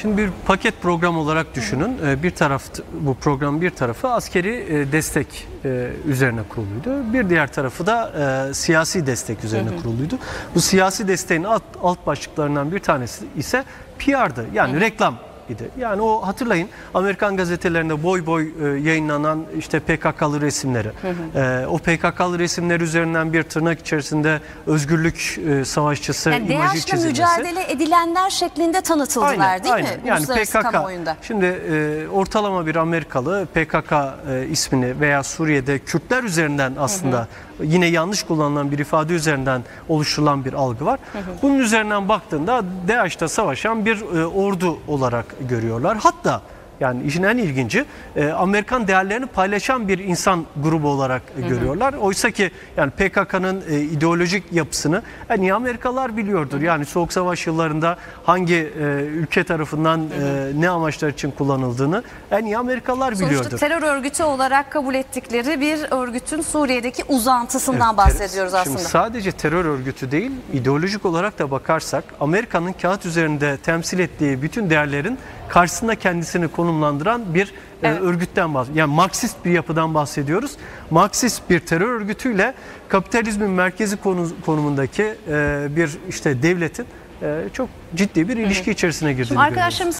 Şimdi bir paket program olarak düşünün. Ee, Bir taraf bu programın bir tarafı askeri e, destek e, üzerine kuruluydu. Bir diğer tarafı da e, siyasi destek üzerine kuruluydu. Bu siyasi desteğin alt, alt başlıklarından bir tanesi ise PR'dı. Yani reklam idi. Yani o hatırlayın Amerikan gazetelerinde boy boy e, yayınlanan işte PKK'lı resimleri. E, o PKK'lı resimler üzerinden bir tırnak içerisinde özgürlük e, savaşçısı Yani imajı çizilmesi. mücadele edilenler şeklinde tanıtıldılar değil mi? Yani PKK. kamuoyunda. Şimdi e, ortalama bir Amerikalı PKK e, ismini veya Suriye'de Kürtler üzerinden aslında yine yanlış kullanılan bir ifade üzerinden oluşturulan bir algı var. Bunun üzerinden baktığında DAEŞ'te savaşan bir e, ordu olarak görüyorlar. Hatta yani işin en ilginci e, Amerikan değerlerini paylaşan bir insan grubu olarak e, görüyorlar. Oysa ki yani PKK'nın e, ideolojik yapısını en iyi Amerikalılar biliyordur. Yani Soğuk Savaş yıllarında hangi e, ülke tarafından e, ne amaçlar için kullanıldığını en iyi Amerikalılar Sonuçta biliyordur. terör örgütü olarak kabul ettikleri bir örgütün Suriye'deki uzantısından Evet, bahsediyoruz aslında. Şimdi sadece terör örgütü değil, ideolojik olarak da bakarsak Amerika'nın kağıt üzerinde temsil ettiği bütün değerlerin karşısında kendisini konumlandıran bir e, Evet. örgütten bahsediyoruz. Yani Marksist bir yapıdan bahsediyoruz. Marksist bir terör örgütüyle kapitalizmin merkezi konu- konumundaki e, bir işte devletin e, çok ciddi bir ilişki içerisine girdiğini görüyoruz. Arkadaşlarımız